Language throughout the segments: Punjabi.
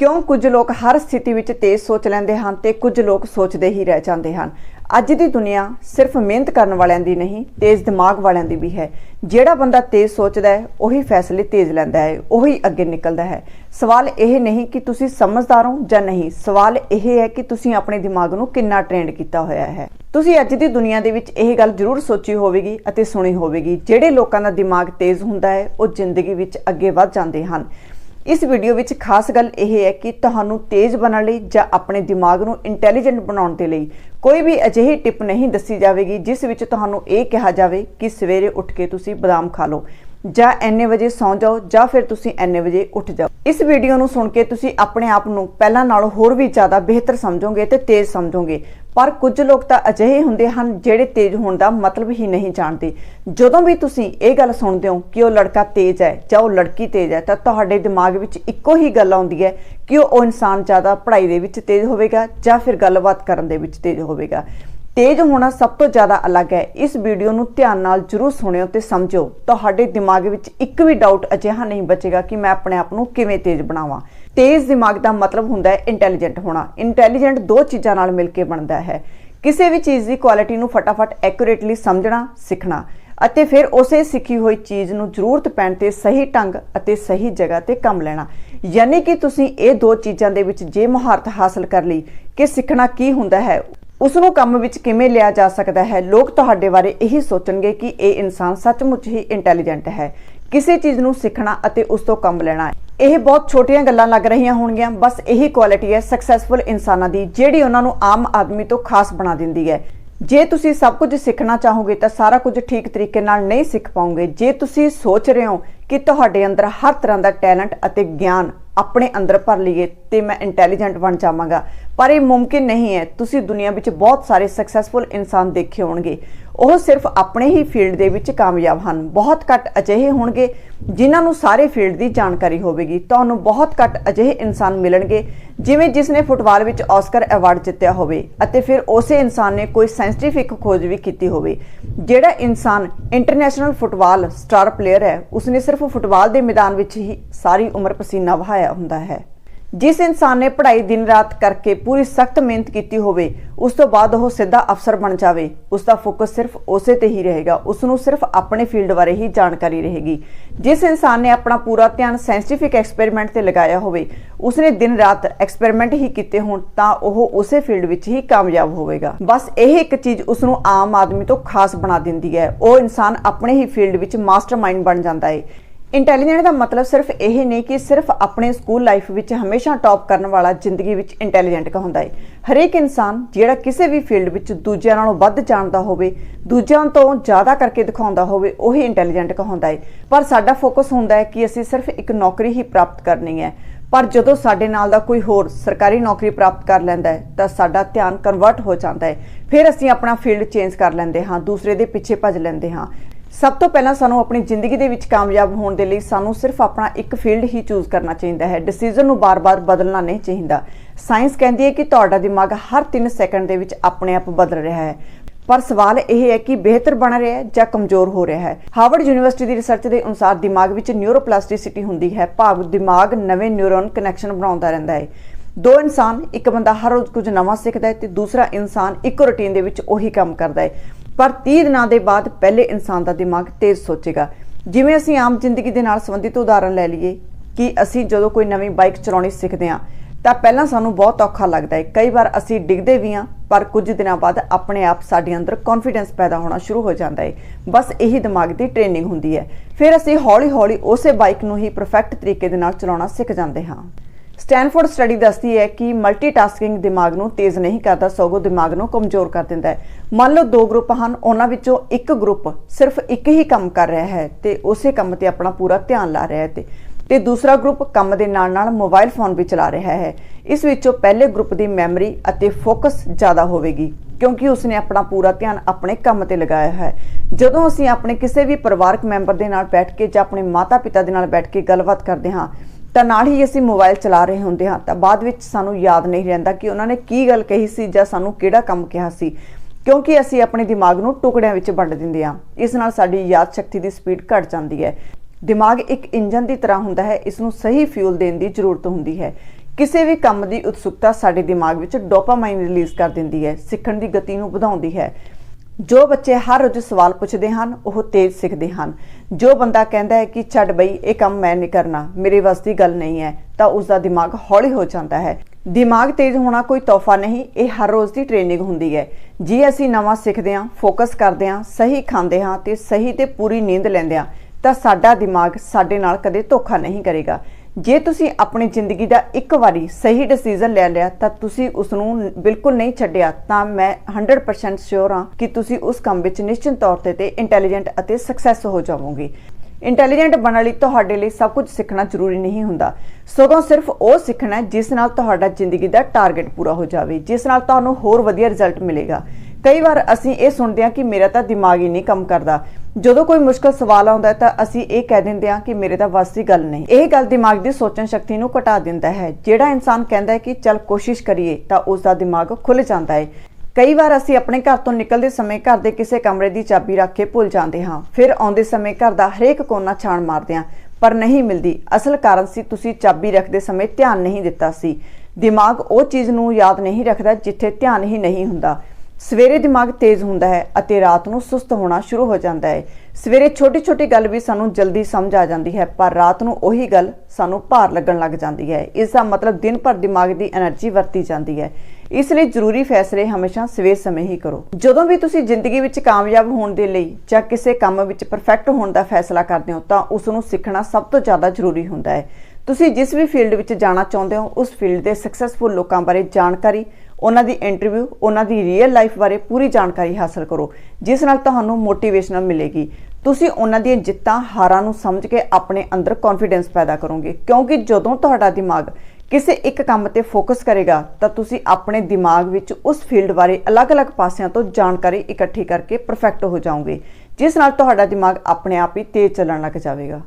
ਕਿਉਂ ਕੁਝ ਲੋਕ ਹਰ ਸਥਿਤੀ ਵਿੱਚ ਤੇਜ਼ ਸੋਚ ਲੈਂਦੇ ਹਨ ਤੇ ਕੁਝ ਲੋਕ ਸੋਚਦੇ ਹੀ ਰਹਿ ਜਾਂਦੇ ਹਨ। ਅੱਜ ਦੀ ਦੁਨੀਆ ਸਿਰਫ ਮਿਹਨਤ ਕਰਨ ਵਾਲਿਆਂ ਦੀ ਨਹੀਂ, ਤੇਜ਼ ਦਿਮਾਗ ਵਾਲਿਆਂ ਦੀ ਵੀ ਹੈ। ਜਿਹੜਾ ਬੰਦਾ ਤੇਜ਼ ਸੋਚਦਾ ਹੈ, ਉਹੀ ਫੈਸਲੇ ਤੇਜ਼ ਲੈਂਦਾ ਹੈ, ਉਹੀ ਅੱਗੇ ਨਿਕਲਦਾ ਹੈ। ਸਵਾਲ ਇਹ ਨਹੀਂ ਕਿ ਤੁਸੀਂ ਸਮਝਦਾਰ ਹੋ ਜਾਂ ਨਹੀਂ, ਸਵਾਲ ਇਹ ਹੈ ਕਿ ਤੁਸੀਂ ਆਪਣੇ ਦਿਮਾਗ ਨੂੰ ਕਿੰਨਾ ਟ੍ਰੇਨਡ ਕੀਤਾ ਹੋਇਆ ਹੈ। ਤੁਸੀਂ ਅੱਜ ਦੀ ਦੁਨੀਆ ਦੇ ਵਿੱਚ ਇਹ ਗੱਲ ਜ਼ਰੂਰ ਸੋਚੀ ਹੋਵੇਗੀ ਅਤੇ ਸੁਣੀ ਹੋਵੇਗੀ, ਜਿਹੜੇ ਲੋਕਾਂ ਦਾ ਦਿਮਾਗ ਤੇਜ਼ ਹੁੰਦਾ ਹੈ, ਉਹ ਜ਼ਿੰਦਗੀ ਵਿੱਚ ਅੱਗੇ ਵੱਧ ਜਾਂਦੇ ਹਨ। ਇਸ ਵੀਡੀਓ ਵਿੱਚ ਖਾਸ ਗੱਲ ਇਹ ਹੈ ਕਿ ਤੁਹਾਨੂੰ ਤੇਜ਼ ਬਣਨ ਲਈ ਜਾਂ ਆਪਣੇ ਦਿਮਾਗ ਨੂੰ ਇੰਟੈਲੀਜੈਂਟ ਬਣਾਉਣ ਦੇ ਲਈ ਕੋਈ ਵੀ ਅਜਿਹੀ ਟਿਪ ਨਹੀਂ ਦੱਸੀ ਜਾਵੇਗੀ, ਜਿਸ ਵਿੱਚ ਤੁਹਾਨੂੰ ਇਹ ਕਿਹਾ ਜਾਵੇ ਕਿ ਸਵੇਰੇ ਉੱਠ ਕੇ ਤੁਸੀਂ ਬਦਾਮ ਖਾ ਲਓ। ਜਾਂ ਐਨੇ ਵਜੇ ਸੌਂ ਜਾਓ ਜਾਂ ਫਿਰ ਤੁਸੀਂ ਐਨੇ ਵਜੇ ਉੱਠ ਜਾਓ। ਇਸ ਵੀਡੀਓ ਨੂੰ ਸੁਣ ਕੇ ਤੁਸੀਂ ਆਪਣੇ ਆਪ ਨੂੰ ਪਹਿਲਾਂ ਨਾਲੋਂ ਹੋਰ ਵੀ ਜ਼ਿਆਦਾ ਬਿਹਤਰ ਸਮਝੋਗੇ ਤੇ ਤੇਜ਼ ਸਮਝੋਗੇ। ਪਰ ਕੁਝ ਲੋਕ ਤਾਂ ਅਜਿਹੇ ਹੁੰਦੇ ਹਨ ਜਿਹੜੇ ਤੇਜ਼ ਹੋਣ ਦਾ ਮਤਲਬ ਹੀ ਨਹੀਂ ਜਾਣਦੇ। ਜਦੋਂ ਵੀ ਤੁਸੀਂ ਇਹ ਗੱਲ ਸੁਣਦੇ ਹੋ ਕਿ ਉਹ ਲੜਕਾ ਤੇਜ਼ ਹੈ ਜਾਂ ਉਹ ਲੜਕੀ ਤੇਜ਼ ਹੈ, ਤਾਂ ਤੁਹਾਡੇ ਦਿਮਾਗ ਵਿੱਚ ਇੱਕੋ ਹੀ ਗੱਲ ਆਉਂਦੀ ਹੈ ਕਿ ਉਹ ਇਨਸਾਨ ਜ਼ਿਆਦਾ ਪੜ੍ਹਾਈ ਦੇ ਵਿੱਚ ਤੇਜ਼ ਹੋਵੇਗਾ ਜਾਂ ਫਿਰ ਗੱਲਬਾਤ ਕਰਨ ਦੇ ਵਿੱਚ ਤੇਜ਼ ਹੋਵੇਗਾ। ਤੇਜ਼ ਹੋਣਾ ਸਭ ਤੋਂ ਜ਼ਿਆਦਾ ਅਲੱਗ ਹੈ। ਇਸ ਵੀਡੀਓ ਨੂੰ ਧਿਆਨ ਨਾਲ ਜਰੂਰ ਸੁਣਿਓ ਤੇ ਸਮਝੋ ਤੁਹਾਡੇ ਦਿਮਾਗ ਵਿੱਚ ਇੱਕ ਵੀ ਡਾਊਟ ਅਜਿਹਾ ਨਹੀਂ ਬਚੇਗਾ ਕਿ ਮੈਂ ਆਪਣੇ ਆਪ ਨੂੰ ਕਿਵੇਂ ਤੇਜ਼ ਬਣਾਵਾਂ। ਤੇਜ਼ ਦਿਮਾਗ ਦਾ ਮਤਲਬ ਹੁੰਦਾ ਹੈ ਇੰਟੈਲੀਜੈਂਟ ਹੋਣਾ। ਇੰਟੈਲੀਜੈਂਟ ਦੋ ਚੀਜ਼ਾਂ ਨਾਲ ਮਿਲ ਕੇ ਬਣਦਾ ਹੈ। ਕਿਸੇ ਵੀ ਚੀਜ਼ ਦੀ ਕੁਆਲਿਟੀ ਨੂੰ ਫਟਾਫਟ ਐਕੂਰੇਟਲੀ ਸਮਝਣਾ, ਸਿੱਖਣਾ ਅਤੇ ਫਿਰ ਉਸੇ ਸਿੱਖੀ ਹੋਈ ਚੀਜ਼ ਨੂੰ ਜ਼ਰੂਰਤ ਪੈਣ ਤੇ ਸਹੀ ਢੰਗ ਅਤੇ ਸਹੀ ਜਗ੍ਹਾ ਤੇ ਕੰਮ ਲੈਣਾ। ਯਾਨੀ ਕਿ ਤੁਸੀਂ ਇਹ ਦੋ ਚੀਜ਼ਾਂ ਦੇ ਵਿੱਚ ਜੇ ਮਹਾਰਤ ਹਾਸਲ ਕਰ ਲਈ ਕਿ ਸਿੱਖਣਾ ਕੀ ਹੁੰਦਾ ਹੈ ਉਸ ਨੂੰ ਕੰਮ ਵਿੱਚ ਕਿਵੇਂ ਲਿਆ ਜਾ ਸਕਦਾ ਹੈ? ਲੋਕ ਤੁਹਾਡੇ ਬਾਰੇ ਇਹੀ ਸੋਚਣਗੇ ਕਿ ਇਹ ਇਨਸਾਨ ਸੱਚਮੁੱਚ ਹੀ ਇੰਟੈਲੀਜੈਂਟ ਹੈ। ਕਿਸੇ ਚੀਜ਼ ਨੂੰ ਸਿੱਖਣਾ ਅਤੇ ਉਸ ਤੋਂ ਕੰਮ ਲੈਣਾ ਇਹ ਬਹੁਤ ਛੋਟੀਆਂ ਗੱਲਾਂ ਲੱਗ ਰਹੀਆਂ ਹੋਣਗੀਆਂ। ਬਸ ਇਹੀ ਕੁਆਲਿਟੀ ਹੈ ਸਕਸੈਸਫੁਲ ਇਨਸਾਨਾਂ ਦੀ, ਜਿਹੜੀ ਉਹਨਾਂ ਨੂੰ ਆਮ ਆਦਮੀ ਤੋਂ ਖਾਸ ਬਣਾ ਦਿੰਦੀ ਹੈ। ਜੇ ਤੁਸੀਂ ਸਭ ਕੁਝ ਸਿੱਖਣਾ ਚਾਹੋਗੇ ਤਾਂ ਸਾਰਾ ਕੁਝ ਠੀਕ ਤਰੀਕੇ ਨਾਲ ਨਹੀਂ ਸਿੱਖ ਪਾਓਗੇ। ਜੇ ਤੁਸੀਂ ਸੋਚ ਰਹੇ ਹੋ ਕਿ ਤੁਹਾਡੇ ਅੰਦਰ ਹਰ ਤਰ੍ਹਾਂ ਦਾ ਟੈਲੈਂਟ ਅਤੇ ਗਿਆਨ ਆਪਣੇ ਅੰਦਰ ਭਰ ਲਈਏ, ਤੇ ਮੈਂ ਇੰਟੈਲੀਜੈਂਟ ਬਣ ਜਾਵਾਂਗਾ। ਪਰ ਇਹ ਮੁਮਕਿਨ ਨਹੀਂ ਹੈ। ਤੁਸੀਂ ਦੁਨੀਆ ਵਿੱਚ ਬਹੁਤ ਸਾਰੇ ਸਕਸੈਸਫੁਲ ਇਨਸਾਨ ਦੇਖੇ ਹੋਣਗੇ। ਉਹ ਸਿਰਫ ਆਪਣੇ ਹੀ ਫੀਲਡ ਦੇ ਵਿੱਚ ਕਾਮਯਾਬ ਹਨ। ਬਹੁਤ ਘੱਟ ਅਜਿਹੇ ਹੋਣਗੇ ਜਿਨ੍ਹਾਂ ਨੂੰ ਸਾਰੇ ਫੀਲਡ ਦੀ ਜਾਣਕਾਰੀ ਹੋਵੇਗੀ। ਤੁਹਾਨੂੰ ਬਹੁਤ ਘੱਟ ਅਜਿਹੇ ਇਨਸਾਨ ਮਿਲਣਗੇ, ਜਿਵੇਂ ਜਿਸ ਨੇ ਫੁੱਟਬਾਲ ਵਿੱਚ ਆਸਕਰ ਅਵਾਰਡ ਜਿੱਤਿਆ ਹੋਵੇ ਅਤੇ ਫਿਰ ਉਸੇ ਇਨਸਾਨ ਨੇ ਕੋਈ ਸਾਇੰਟੀਫਿਕ ਖੋਜ ਵੀ ਕੀਤੀ ਹੋਵੇ। ਜਿਹੜਾ ਇਨਸਾਨ ਇੰਟਰਨੈਸ਼ਨਲ ਫੁੱਟਬਾਲ ਸਟਾਰ ਪਲੇਅਰ ਹੈ, ਉਸਨੇ ਸਿਰਫ ਫੁੱਟਬਾਲ ਦੇ ਮੈਦਾਨ ਵਿੱਚ ਹੀ ਸਾਰੀ ਉਮਰ ਪਸੀਨਾ ਵਹਾਇਆ ਹੁੰਦਾ ਹੈ। ਜਿਸ ਇਨਸਾਨ ਨੇ ਪੜ੍ਹਾਈ ਦਿਨ ਰਾਤ ਕਰਕੇ ਪੂਰੀ ਸਖਤ ਮਿਹਨਤ ਕੀਤੀ ਹੋਵੇ, ਉਸ ਤੋਂ ਬਾਅਦ ਉਹ ਸਿੱਧਾ ਅਫਸਰ ਬਣ ਜਾਵੇ। ਉਸ ਦਾ ਫੋਕਸ ਸਿਰਫ ਉਸੇ ਤੇ ਹੀ ਰਹੇਗਾ। ਉਸ ਨੂੰ ਸਿਰਫ ਆਪਣੇ ਫੀਲਡ ਬਾਰੇ ਹੀ ਜਾਣਕਾਰੀ ਰਹੇਗੀ। ਜਿਸ ਇਨਸਾਨ ਨੇ ਆਪਣਾ ਪੂਰਾ ਧਿਆਨ ਸਾਇੰਟੀਫਿਕ ਐਕਸਪੈਰੀਮੈਂਟ ਤੇ ਲਗਾਇਆ ਹੋਵੇ, ਉਸਨੇ ਦਿਨ ਰਾਤ ਐਕਸਪੈਰੀਮੈਂਟ ਹੀ ਕੀਤੇ ਹੋਣ, ਤਾਂ ਉਹ ਉਸੇ ਫੀਲਡ ਵਿੱਚ ਹੀ ਕਾਮਯਾਬ ਹੋਵੇਗਾ। ਬਸ ਇਹ ਇੱਕ ਚੀਜ਼ ਉਸ ਨੂੰ ਆਮ ਆਦਮੀ ਤੋਂ ਖਾਸ ਬਣਾ ਦਿੰਦੀ ਹੈ। ਉਹ ਇਨਸਾਨ ਆਪਣੇ ਹੀ ਫੀਲਡ ਵਿੱਚ ਮਾਸਟਰਮਾਈਂਡ ਬਣ ਜਾਂਦਾ ਹੈ। ਇੰਟੈਲੀਜੈਂਟ ਦਾ ਮਤਲਬ ਸਿਰਫ ਇਹ ਨਹੀਂ ਕਿ ਸਿਰਫ ਆਪਣੇ ਸਕੂਲ ਲਾਈਫ ਵਿੱਚ ਹਮੇਸ਼ਾ ਟੌਪ ਕਰਨ ਵਾਲਾ ਜ਼ਿੰਦਗੀ ਵਿੱਚ ਇੰਟੈਲੀਜੈਂਟ ਕਹਾਉਂਦਾ ਹੈ। ਹਰੇਕ ਇਨਸਾਨ ਜਿਹੜਾ ਕਿਸੇ ਵੀ ਫੀਲਡ ਵਿੱਚ ਦੂਜਿਆਂ ਨਾਲੋਂ ਵੱਧ ਜਾਣਦਾ ਹੋਵੇ, ਦੂਜਿਆਂ ਤੋਂ ਜ਼ਿਆਦਾ ਕਰਕੇ ਦਿਖਾਉਂਦਾ ਹੋਵੇ, ਉਹੀ ਇੰਟੈਲੀਜੈਂਟ ਕਹਾਉਂਦਾ ਹੈ। ਪਰ ਸਾਡਾ ਫੋਕਸ ਹੁੰਦਾ ਹੈ ਕਿ ਅਸੀਂ ਸਿਰਫ ਇੱਕ ਨੌਕਰੀ ਹੀ ਪ੍ਰਾਪਤ ਕਰਨੀ ਹੈ। ਪਰ ਜਦੋਂ ਸਾਡੇ ਨਾਲ ਦਾ ਕੋਈ ਹੋਰ ਸਰਕਾਰੀ ਨੌਕਰੀ ਪ੍ਰਾਪਤ ਕਰ ਲੈਂਦਾ ਹੈ, ਤਾਂ ਸਾਡਾ ਧਿਆਨ ਕਨਵਰਟ ਹੋ ਜਾਂਦਾ ਹੈ। ਫਿਰ ਅਸੀਂ ਆਪਣਾ ਫੀਲਡ ਚੇਂਜ ਕਰ ਲੈਂਦੇ ਹਾਂ, ਦੂਸਰੇ ਦੇ ਪਿੱਛੇ ਭੱਜ ਲੈਂਦੇ ਹਾਂ। ਸਭ ਤੋਂ ਪਹਿਲਾਂ ਸਾਨੂੰ ਆਪਣੀ ਜ਼ਿੰਦਗੀ ਦੇ ਵਿੱਚ ਕਾਮਯਾਬ ਹੋਣ ਦੇ ਲਈ ਸਾਨੂੰ ਸਿਰਫ ਆਪਣਾ ਇੱਕ ਫੀਲਡ ਹੀ ਚੂਜ਼ ਕਰਨਾ ਚਾਹੀਦਾ ਹੈ। ਡਿਸੀਜਨ ਨੂੰ ਬਾਰ-ਬਾਰ ਬਦਲਣਾ ਨਹੀਂ ਚਾਹੀਦਾ। ਸਾਇੰਸ ਕਹਿੰਦੀ ਹੈ ਕਿ ਤੁਹਾਡਾ ਦਿਮਾਗ ਹਰ 3 ਸੈਕਿੰਡ ਦੇ ਵਿੱਚ ਆਪਣੇ ਆਪ ਬਦਲ ਰਿਹਾ ਹੈ। ਪਰ ਸਵਾਲ ਇਹ ਹੈ ਕਿ ਬਿਹਤਰ ਬਣ ਰਿਹਾ ਹੈ ਜਾਂ ਕਮਜ਼ੋਰ ਹੋ ਰਿਹਾ ਹੈ? ਹਾਰਵਰਡ ਯੂਨੀਵਰਸਿਟੀ ਦੀ ਰਿਸਰਚ ਦੇ ਅਨੁਸਾਰ ਦਿਮਾਗ ਵਿੱਚ ਨਿਊਰੋਪਲਾਸਟਿਸਿਟੀ ਹੁੰਦੀ ਹੈ। ਭਾਵ ਦਿਮਾਗ ਨਵੇਂ ਨਿਊਰੋਨ ਕਨੈਕਸ਼ਨ ਬਣਾਉਂਦਾ ਰਹਿੰਦਾ ਹੈ। ਦੋ ਇਨਸਾਨ, ਇੱਕ ਬੰਦਾ ਹਰ ਰੋਜ਼ ਕੁਝ ਨਵਾਂ ਸਿੱਖਦਾ ਹੈ ਤੇ ਦੂਸਰਾ ਇਨਸਾਨ ਇੱਕੋ ਰੁਟੀਨ ਦੇ ਵਿੱਚ ਉਹੀ ਕੰਮ ਕਰਦਾ ਹੈ। ਪਰ 30 ਦਿਨਾਂ ਦੇ ਬਾਅਦ ਪਹਿਲੇ ਇਨਸਾਨ ਦਾ ਦਿਮਾਗ ਤੇਜ਼ ਸੋਚੇਗਾ। ਜਿਵੇਂ ਅਸੀਂ ਆਮ ਜ਼ਿੰਦਗੀ ਦੇ ਨਾਲ ਸੰਬੰਧਿਤ ਉਦਾਹਰਣ ਲੈ ਲਈਏ ਕਿ ਅਸੀਂ ਜਦੋਂ ਕੋਈ ਨਵੀਂ ਬਾਈਕ ਚਲਾਉਣੀ ਸਿੱਖਦੇ ਹਾਂ, ਤਾਂ ਪਹਿਲਾਂ ਸਾਨੂੰ ਬਹੁਤ ਔਖਾ ਲੱਗਦਾ ਹੈ। ਕਈ ਵਾਰ ਅਸੀਂ ਡਿੱਗਦੇ ਵੀ ਹਾਂ, ਪਰ ਕੁਝ ਦਿਨਾਂ ਬਾਅਦ ਆਪਣੇ ਆਪ ਸਾਡੇ ਅੰਦਰ ਕੌਨਫੀਡੈਂਸ ਪੈਦਾ ਹੋਣਾ ਸ਼ੁਰੂ ਹੋ ਜਾਂਦਾ ਹੈ। ਬਸ ਇਹੀ ਦਿਮਾਗ ਦੀ ਟ੍ਰੇਨਿੰਗ ਹੁੰਦੀ ਹੈ। ਫਿਰ ਅਸੀਂ ਹੌਲੀ-ਹੌਲੀ ਉਸੇ ਬਾਈਕ ਨੂੰ ਹੀ ਪਰਫੈਕਟ ਤਰੀਕੇ ਦੇ ਨਾਲ ਚਲਾਉਣਾ ਸਿੱਖ ਜਾਂਦੇ ਹਾਂ। ਸਟੈਨਫੋਰਡ ਸਟੱਡੀ ਦੱਸਦੀ ਹੈ ਕਿ ਮਲਟੀਟਾਸਕਿੰਗ ਦਿਮਾਗ ਨੂੰ ਤੇਜ਼ ਨਹੀਂ ਕਰਦਾ, ਸਗੋਂ ਦਿਮਾਗ ਨੂੰ ਕਮਜ਼ੋਰ ਕਰ ਦਿੰਦਾ ਹੈ। ਮੰਨ ਲਓ ਦੋ ਗਰੁੱਪ ਹਨ, ਉਹਨਾਂ ਵਿੱਚੋਂ ਇੱਕ ਗਰੁੱਪ ਸਿਰਫ ਇੱਕ ਹੀ ਕੰਮ ਕਰ ਰਿਹਾ ਹੈ ਤੇ ਉਸੇ ਕੰਮ ਤੇ ਆਪਣਾ ਪੂਰਾ ਧਿਆਨ ਲਾ ਰਿਹਾ ਹੈ ਤੇ ਤੇ ਦੂਸਰਾ ਗਰੁੱਪ ਕੰਮ ਦੇ ਨਾਲ-ਨਾਲ ਮੋਬਾਈਲ ਫੋਨ ਵੀ ਚਲਾ ਰਿਹਾ ਹੈ। ਇਸ ਵਿੱਚੋਂ ਪਹਿਲੇ ਗਰੁੱਪ ਦੀ ਮੈਮਰੀ ਅਤੇ ਫੋਕਸ ਜ਼ਿਆਦਾ ਹੋਵੇਗੀ, ਕਿਉਂਕਿ ਉਸਨੇ ਆਪਣਾ ਪੂਰਾ ਧਿਆਨ ਆਪਣੇ ਕੰਮ ਤੇ ਲਗਾਇਆ ਹੈ। ਜਦੋਂ ਅਸੀਂ ਆਪਣੇ ਕਿਸੇ ਵੀ ਪਰਿਵਾਰਕ ਮੈਂਬਰ ਦੇ ਨਾਲ ਬੈਠ ਕੇ ਜਾਂ ਆਪਣੇ ਮਾਤਾ-ਪਿਤਾ ਦੇ ਨਾਲ ਬੈਠ ਕੇ ਗੱਲਬਾਤ ਕਰਦੇ ਹਾਂ ਤਾਂ ਨਾਲ ਹੀ ਅਸੀਂ ਮੋਬਾਈਲ ਚਲਾ ਰਹੇ ਹੁੰਦੇ ਹਾਂ, ਤਾਂ ਬਾਅਦ ਵਿੱਚ ਸਾਨੂੰ ਯਾਦ ਨਹੀਂ ਰਹਿੰਦਾ ਕਿ ਉਹਨਾਂ ਨੇ ਕੀ ਗੱਲ ਕਹੀ ਸੀ ਜਾਂ ਸਾਨੂੰ ਕਿਹੜਾ ਕੰਮ ਕਿਹਾ ਸੀ। ਕਿਉਂਕਿ ਅਸੀਂ ਆਪਣੇ ਦਿਮਾਗ ਨੂੰ ਟੁਕੜਿਆਂ ਵਿੱਚ ਵੰਡ ਦਿੰਦੇ ਹਾਂ। ਇਸ ਨਾਲ ਸਾਡੀ ਯਾਦ ਸ਼ਕਤੀ ਦੀ ਸਪੀਡ ਘਟ ਜਾਂਦੀ ਹੈ। ਦਿਮਾਗ ਇੱਕ ਇੰਜਨ ਦੀ ਤਰ੍ਹਾਂ ਹੁੰਦਾ ਹੈ, ਇਸ ਨੂੰ ਸਹੀ ਫਿਊਲ ਦੇਣ ਦੀ ਜ਼ਰੂਰਤ ਹੁੰਦੀ ਹੈ। ਕਿਸੇ ਵੀ ਕੰਮ ਦੀ ਉਤਸੁਕਤਾ ਸਾਡੇ ਦਿਮਾਗ ਵਿੱਚ ਡੋਪਾਮਾਈਨ ਰਿਲੀਜ਼ ਕਰ ਦਿੰਦੀ ਹੈ, ਸਿੱਖਣ ਦੀ ਗਤੀ ਨੂੰ ਵਧਾਉਂਦੀ ਹੈ। ਜੋ ਬੱਚੇ ਹਰ ਰੋਜ਼ ਸਵਾਲ ਪੁੱਛਦੇ ਹਨ, ਉਹ ਤੇਜ਼ ਸਿੱਖਦੇ ਹਨ। ਜੋ ਬੰਦਾ ਕਹਿੰਦਾ ਹੈ ਕਿ, ਛੱਡ ਬਈ, ਇਹ ਕੰਮ ਮੈਂ ਨਹੀਂ ਕਰਨਾ, ਮੇਰੇ ਵੱਸ ਦੀ ਗੱਲ ਨਹੀਂ ਹੈ, ਤਾਂ ਉਸ ਦਾ ਦਿਮਾਗ ਹੌਲੀ ਹੋ ਜਾਂਦਾ ਹੈ। ਦਿਮਾਗ ਤੇਜ਼ ਹੋਣਾ ਕੋਈ ਤੋਹਫਾ ਨਹੀਂ, ਇਹ ਹਰ ਰੋਜ਼ ਦੀ ਟ੍ਰੇਨਿੰਗ ਹੁੰਦੀ ਹੈ। ਜੇ ਅਸੀਂ ਨਵਾਂ ਸਿੱਖਦੇ ਹਾਂ ਫੋਕਸ ਕਰਦੇ ਹਾਂ, ਸਹੀ ਖਾਂਦੇ ਹਾਂ ਤੇ ਸਹੀ ਤੇ ਪੂਰੀ ਨੀਂਦ ਲੈਂਦੇ ਹਾਂ, ਤਾਂ ਸਾਡਾ ਦਿਮਾਗ ਸਾਡੇ ਨਾਲ ਕਦੇ ਧੋਖਾ ਨਹੀਂ ਕਰੇਗਾ। ਜੇ ਤੁਸੀਂ ਆਪਣੀ ਜ਼ਿੰਦਗੀ ਦਾ ਇੱਕ ਵਾਰੀ ਸਹੀ ਡਿਸੀਜਨ ਲੈ ਲਿਆ, ਤਾਂ ਤੁਸੀਂ ਉਸ ਨੂੰ ਬਿਲਕੁਲ ਨਹੀਂ ਛੱਡਿਆ, ਤਾਂ ਮੈਂ 100% ਸ਼ੋਰ ਹਾਂ ਕਿ ਤੁਸੀਂ ਉਸ ਕੰਮ ਵਿੱਚ ਨਿਸ਼ਚਿਤ ਤੌਰ ਤੇ ਤੇ ਇੰਟੈਲੀਜੈਂਟ ਅਤੇ ਸਕਸੈਸ ਹੋ ਜਾਵੋਗੇ। ਇੰਟੈਲੀਜੈਂਟ ਬਣਨ ਲਈ ਤੁਹਾਡੇ ਲਈ ਸਭ ਕੁਝ ਸਿੱਖਣਾ ਜ਼ਰੂਰੀ ਨਹੀਂ ਹੁੰਦਾ। ਸਗੋਂ ਸਿਰਫ ਉਹ ਸਿੱਖਣਾ ਜਿਸ ਨਾਲ ਤੁਹਾਡਾ ਜ਼ਿੰਦਗੀ ਦਾ ਟਾਰਗੇਟ ਪੂਰਾ ਹੋ ਜਾਵੇ, ਜਿਸ ਨਾਲ ਤੁਹਾਨੂੰ ਹੋਰ ਵਧੀਆ ਰਿਜ਼ਲਟ ਮਿਲੇਗਾ। ਕਈ ਵਾਰ ਅਸੀਂ ਇਹ ਸੁਣਦੇ ਹਾਂ ਕਿ ਮੇਰਾ ਤਾਂ ਦਿਮਾਗ ਹੀ ਨਹੀਂ ਕੰਮ ਕਰਦਾ। ਜਦੋਂ ਕੋਈ ਮੁਸ਼ਕਲ ਸਵਾਲ ਆਉਂਦਾ ਤਾਂ ਅਸੀਂ ਇਹ ਕਹਿ ਦਿੰਦੇ ਹਾਂ ਕਿ ਮੇਰੇ ਤਾਂ ਵੱਸ ਦੀ ਗੱਲ ਨਹੀਂ। ਇਹ ਗੱਲ ਦਿਮਾਗ ਦੀ ਸੋਚਣ ਸ਼ਕਤੀ ਨੂੰ ਘਟਾ ਦਿੰਦਾ ਹੈ। ਜਿਹੜਾ ਇਨਸਾਨ ਕਹਿੰਦਾ ਹੈ ਕਿ ਚੱਲ ਕੋਸ਼ਿਸ਼ ਕਰੀਏ ਤਾਂ ਉਸ ਦਾ ਦਿਮਾਗ ਖੁੱਲ ਜਾਂਦਾ ਹੈ। ਕਈ ਵਾਰ ਅਸੀਂ ਆਪਣੇ ਘਰ ਤੋਂ ਨਿਕਲਦੇ ਸਮੇਂ ਘਰ ਦੇ ਕਿਸੇ ਕਮਰੇ ਦੀ ਚਾਬੀ ਰੱਖ ਕੇ ਭੁੱਲ ਜਾਂਦੇ ਹਾਂ। ਫਿਰ ਆਉਂਦੇ ਸਮੇਂ ਘਰ ਦਾ ਹਰੇਕ ਕੋਨਾ ਛਾਣ ਮਾਰਦੇ ਹਾਂ, ਪਰ ਨਹੀਂ ਮਿਲਦੀ। ਅਸਲ ਕਾਰਨ ਸੀ ਤੁਸੀਂ ਚਾਬੀ ਰੱਖਦੇ ਸਮੇਂ ਧਿਆਨ ਨਹੀਂ ਦਿੱਤਾ ਸੀ। ਦਿਮਾਗ ਉਹ ਚੀਜ਼ ਨੂੰ ਯਾਦ ਨਹੀਂ ਰੱਖਦਾ ਜਿੱਥੇ ਧਿਆਨ ਹੀ ਨਹੀਂ ਹੁੰਦਾ। ਸਵੇਰੇ ਦਿਮਾਗ ਤੇਜ਼ ਹੁੰਦਾ ਹੈ ਅਤੇ ਰਾਤ ਨੂੰ ਸੁਸਤ ਹੋਣਾ ਸ਼ੁਰੂ ਹੋ ਜਾਂਦਾ ਹੈ। ਸਵੇਰੇ ਛੋਟੀ-ਛੋਟੀ ਗੱਲ ਵੀ ਸਾਨੂੰ ਜਲਦੀ ਸਮਝ ਆ ਜਾਂਦੀ ਹੈ, ਪਰ ਰਾਤ ਨੂੰ ਉਹੀ ਗੱਲ ਸਾਨੂੰ ਭਾਰ ਲੱਗਣ ਲੱਗ ਜਾਂਦੀ ਹੈ। ਇਸ ਦਾ ਮਤਲਬ ਦਿਨ ਭਰ ਦਿਮਾਗ ਦੀ એનર્ਜੀ ਵਰਤੀ ਜਾਂਦੀ ਹੈ। ਇਸ ਲਈ ਜ਼ਰੂਰੀ ਫੈਸਲੇ ਹਮੇਸ਼ਾ ਸਵੇਰ ਸਮੇਂ ਹੀ ਕਰੋ। ਜਦੋਂ ਵੀ ਤੁਸੀਂ ਜ਼ਿੰਦਗੀ ਵਿੱਚ ਕਾਮਯਾਬ ਹੋਣ ਦੇ ਲਈ ਜਾਂ ਕਿਸੇ ਕੰਮ ਵਿੱਚ ਪਰਫੈਕਟ ਹੋਣ ਦਾ ਫੈਸਲਾ ਕਰਦੇ ਹੋ, ਤਾਂ ਉਸ ਨੂੰ ਸਿੱਖਣਾ ਸਭ ਤੋਂ ਜ਼ਿਆਦਾ ਜ਼ਰੂਰੀ ਹੁੰਦਾ ਹੈ। ਤੁਸੀਂ ਜਿਸ ਵੀ ਫੀਲਡ ਵਿੱਚ ਜਾਣਾ ਚਾਹੁੰਦੇ ਹੋ, ਉਸ ਫੀਲਡ ਦੇ ਸਕਸੈਸਫੁਲ ਲੋਕਾਂ ਬਾਰੇ ਜਾਣਕਾਰੀ ਉਹਨਾਂ ਦੀ ਇੰਟਰਵਿਊ, ਉਹਨਾਂ ਦੀ ਰੀਅਲ ਲਾਈਫ ਬਾਰੇ ਪੂਰੀ ਜਾਣਕਾਰੀ ਹਾਸਲ ਕਰੋ, ਜਿਸ ਨਾਲ ਤੁਹਾਨੂੰ ਮੋਟੀਵੇਸ਼ਨਲ ਮਿਲੇਗੀ। ਤੁਸੀਂ ਉਹਨਾਂ ਦੀਆਂ ਜਿੱਤਾਂ, ਹਾਰਾਂ ਨੂੰ ਸਮਝ ਕੇ ਆਪਣੇ ਅੰਦਰ ਕੌਨਫੀਡੈਂਸ ਪੈਦਾ ਕਰੋਗੇ, ਕਿਉਂਕਿ ਜਦੋਂ ਤੁਹਾਡਾ ਦਿਮਾਗ ਕਿਸੇ ਇੱਕ ਕੰਮ ਤੇ ਫੋਕਸ ਕਰੇਗਾ, ਤਾਂ ਤੁਸੀਂ ਆਪਣੇ ਦਿਮਾਗ ਵਿੱਚ ਉਸ ਫੀਲਡ ਬਾਰੇ ਅਲੱਗ-ਅਲੱਗ ਪਾਸਿਆਂ ਤੋਂ ਜਾਣਕਾਰੀ ਇਕੱਠੀ ਕਰਕੇ ਪਰਫੈਕਟ ਹੋ ਜਾਓਗੇ, ਜਿਸ ਨਾਲ ਤੁਹਾਡਾ ਦਿਮਾਗ ਆਪਣੇ ਆਪ ਹੀ ਤੇਜ਼ ਚੱਲਣ ਲੱਗ ਜਾਵੇਗਾ।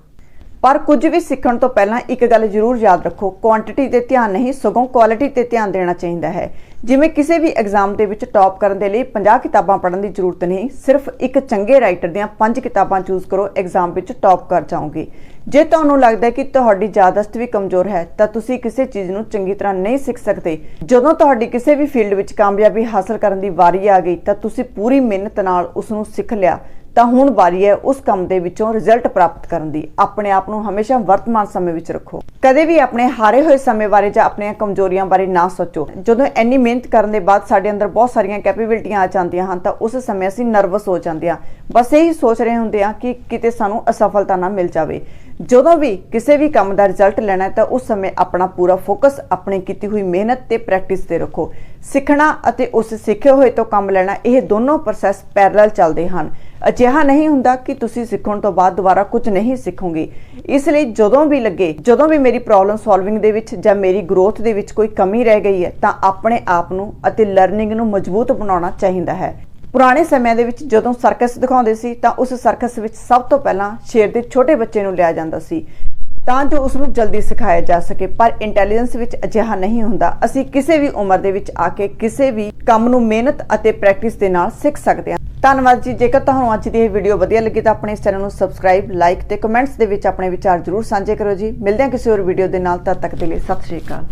ਪਰ ਕੁਝ ਵੀ ਸਿੱਖਣ ਤੋਂ ਪਹਿਲਾਂ ਇੱਕ ਗੱਲ ਜ਼ਰੂਰ ਯਾਦ ਰੱਖੋ ਕੁਆਂਟੀਟੀ ਤੇ ਧਿਆਨ ਨਹੀਂ, ਸਗੋਂ ਕੁਆਲਿਟੀ ਤੇ ਧਿਆਨ ਦੇਣਾ ਚਾਹੀਦਾ ਹੈ। ਜਿਵੇਂ ਕਿਸੇ ਵੀ ਐਗਜ਼ਾਮ ਦੇ ਵਿੱਚ ਟੌਪ ਕਰਨ ਦੇ ਲਈ 50 ਕਿਤਾਬਾਂ ਪੜ੍ਹਨ ਦੀ ਜ਼ਰੂਰਤ ਨਹੀਂ, ਸਿਰਫ ਇੱਕ ਚੰਗੇ ਰਾਈਟਰ ਦੀਆਂ 5 ਕਿਤਾਬਾਂ ਚੂਜ਼ ਕਰੋ ਐਗਜ਼ਾਮ ਵਿੱਚ ਟੌਪ ਕਰ ਜਾਓਗੇ। ਜੇ ਤੁਹਾਨੂੰ ਲੱਗਦਾ ਹੈ ਕਿ ਤੁਹਾਡੀ ਯਾਦਸਤ ਵੀ ਕਮਜ਼ੋਰ ਹੈ, ਤਾਂ ਤੁਸੀਂ ਕਿਸੇ ਚੀਜ਼ ਨੂੰ ਚੰਗੀ ਤਰ੍ਹਾਂ ਨਹੀਂ ਸਿੱਖ ਸਕਦੇ। ਜਦੋਂ ਤੁਹਾਡੀ ਕਿਸੇ ਵੀ ਫੀਲਡ ਵਿੱਚ ਕਾਮਯਾਬੀ ਹਾਸਲ ਕਰਨ ਦੀ ਵਾਰੀ ਆ ਗਈ, ਤਾਂ ਤੁਸੀਂ ਪੂਰੀ ਮਿਹਨਤ ਨਾਲ ਉਸ ਨੂੰ ਸਿੱਖ ਲਿਆ। ਤਾਂ ਹੁਣ ਵਾਰੀ ਹੈ ਉਸ ਕੰਮ ਦੇ ਵਿੱਚੋਂ ਰਿਜ਼ਲਟ ਪ੍ਰਾਪਤ ਕਰਨ ਦੀ। ਆਪਣੇ ਆਪ ਨੂੰ ਹਮੇਸ਼ਾ ਵਰਤਮਾਨ ਸਮੇਂ ਵਿੱਚ ਰੱਖੋ। ਕਦੇ ਵੀ ਆਪਣੇ ਹਾਰੇ ਹੋਏ ਸਮੇਂ ਬਾਰੇ ਜਾਂ ਆਪਣੀਆਂ ਕਮਜ਼ੋਰੀਆਂ ਬਾਰੇ ਨਾ ਸੋਚੋ। ਜਦੋਂ ਇੰਨੀ ਮਿਹਨਤ ਕਰਨ ਦੇ ਬਾਅਦ ਸਾਡੇ ਅੰਦਰ ਬਹੁਤ ਸਾਰੀਆਂ ਕੈਪੇਬਿਲਿਟੀਆਂ ਆ ਜਾਂਦੀਆਂ ਹਨ, ਤਾਂ ਉਸ ਸਮੇਂ ਅਸੀਂ ਨਰਵਸ ਹੋ ਜਾਂਦੇ ਹਾਂ। ਬਸ ਇਹੀ ਸੋਚ ਰਹੇ ਹੁੰਦੇ ਹਾਂ ਕਿ ਕਿਤੇ ਸਾਨੂੰ ਅਸਫਲਤਾ ਨਾ ਮਿਲ ਜਾਵੇ। ਜਦੋਂ ਵੀ ਕਿਸੇ ਵੀ ਕੰਮ ਦਾ ਰਿਜ਼ਲਟ ਲੈਣਾ ਹੈ, ਤਾਂ ਉਸ ਸਮੇਂ ਆਪਣਾ ਪੂਰਾ ਫੋਕਸ ਆਪਣੀ ਕੀਤੀ ਹੋਈ ਮਿਹਨਤ ਤੇ ਪ੍ਰੈਕਟਿਸ ਤੇ ਰੱਖੋ। ਸਿੱਖਣਾ ਅਤੇ ਉਸ ਸਿੱਖੇ ਹੋਏ ਤੋਂ ਕੰਮ ਲੈਣਾ, ਇਹ ਦੋਨੋਂ ਪ੍ਰੋਸੈਸ ਪੈਰਲਲ ਚੱਲਦੇ ਹਨ। ਅਜਿਹਾ ਨਹੀਂ ਹੁੰਦਾ ਕਿ ਤੁਸੀਂ ਸਿੱਖਣ ਤੋਂ ਬਾਅਦ ਦੁਬਾਰਾ ਕੁਝ ਨਹੀਂ ਸਿੱਖੋਗੇ। ਇਸ ਲਈ ਜਦੋਂ ਵੀ ਲੱਗੇ, ਜਦੋਂ ਵੀ ਮੇਰੀ ਪ੍ਰੋਬਲਮ ਸੋਲਵਿੰਗ ਦੇ ਵਿੱਚ ਜਾਂ ਮੇਰੀ ਗਰੋਥ ਦੇ ਵਿੱਚ ਕੋਈ ਕਮੀ ਰਹਿ ਗਈ ਹੈ, ਤਾਂ ਆਪਣੇ ਆਪ ਨੂੰ ਅਤੇ ਲਰਨਿੰਗ ਨੂੰ ਮਜ਼ਬੂਤ ਬਣਾਉਣਾ ਚਾਹੀਦਾ ਹੈ। ਪੁਰਾਣੇ ਸਮਿਆਂ ਦੇ ਵਿੱਚ ਜਦੋਂ ਸਰਕਸ ਦਿਖਾਉਂਦੇ ਸੀ, ਤਾਂ ਉਸ ਸਰਕਸ ਵਿੱਚ ਸਭ ਤੋਂ ਪਹਿਲਾਂ ਸ਼ੇਰ ਦੇ ਛੋਟੇ ਬੱਚੇ ਨੂੰ ਲਿਆ ਜਾਂਦਾ ਸੀ। ਤਾਂ ਜੋ ਉਸ ਨੂੰ ਜਲਦੀ ਸਿਖਾਇਆ ਜਾ ਸਕੇ, ਪਰ ਇੰਟੈਲੀਜੈਂਸ ਵਿੱਚ ਅਜਿਹਾ ਨਹੀਂ ਹੁੰਦਾ। ਅਸੀਂ ਕਿਸੇ ਵੀ ਉਮਰ ਦੇ ਵਿੱਚ ਆ ਕੇ ਕਿਸੇ ਵੀ ਕੰਮ ਨੂੰ ਮਿਹਨਤ ਅਤੇ ਪ੍ਰੈਕਟਿਸ ਦੇ ਨਾਲ ਸਿੱਖ ਸਕਦੇ ਹਾਂ। ਧੰਨਵਾਦ ਜੀ। ਜੇਕਰ ਤੁਹਾਨੂੰ ਅੱਜ ਦੀ ਇਹ ਵੀਡੀਓ ਵਧੀਆ ਲੱਗੀ ਤਾਂ ਆਪਣੇ ਇਸ ਚੈਨਲ ਨੂੰ ਸਬਸਕ੍ਰਾਈਬ ਲਾਈਕ ਤੇ ਕਮੈਂਟਸ ਦੇ ਵਿੱਚ ਆਪਣੇ ਵਿਚਾਰ ਜ਼ਰੂਰ ਸਾਂਝੇ ਕਰੋ ਜੀ। ਮਿਲਦੇ ਹਾਂ ਕਿਸੇ ਹੋਰ ਵੀਡੀਓ ਦੇ ਨਾਲ, ਤਦ ਤੱਕ ਦੇ ਲਈ ਸਤਿ ਸ਼੍ਰੀ ਅਕਾਲ।